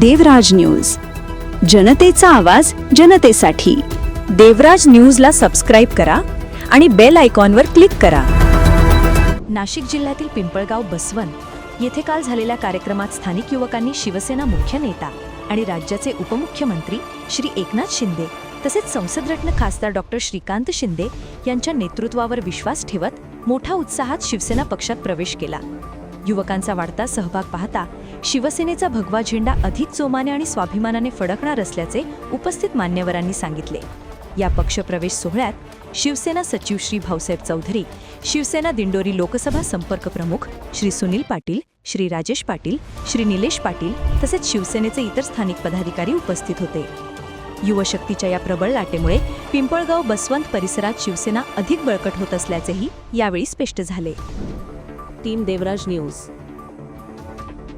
देवराज news. जनतेचा आवाज जनतेसाठी. देवराज न्यूजला सबस्क्राईब करा आणि बेल आयकॉनवर क्लिक करा. नाशिक जिल्ह्यातील पिंपळगाव बसवंत येथे काल झालेल्या कार्यक्रमात स्थानिक युवकांनी शिवसेना मुख्य नेता आणि राज्याचे उपमुख्यमंत्री श्री एकनाथ शिंदे तसेच संसदरत्न खासदार डॉक्टर श्रीकांत शिंदे यांच्या नेतृत्वावर विश्वास ठेवत मोठ्या उत्साहात शिवसेना पक्षात प्रवेश केला. युवकांचा वाढता सहभाग पाहता शिवसेनेचा भगवा झेंडा अधिक जोमाने आणि स्वाभिमानाने फडकणार असल्याचे उपस्थित मान्यवरांनी सांगितले. या पक्षप्रवेश सोहळ्यात शिवसेना सचिव श्री भाऊसाहेब चौधरी शिवसेना दिंडोरी लोकसभा संपर्क प्रमुख श्री सुनील पाटील श्री राजेश पाटील श्री निलेश पाटील तसेच शिवसेनेचे इतर स्थानिक पदाधिकारी उपस्थित होते. युवशक्तीच्या या प्रबळ लाटेमुळे पिंपळगाव बसवंत परिसरात शिवसेना अधिक बळकट होत असल्याचेही यावेळी स्पष्ट झाले. Team Devraj news.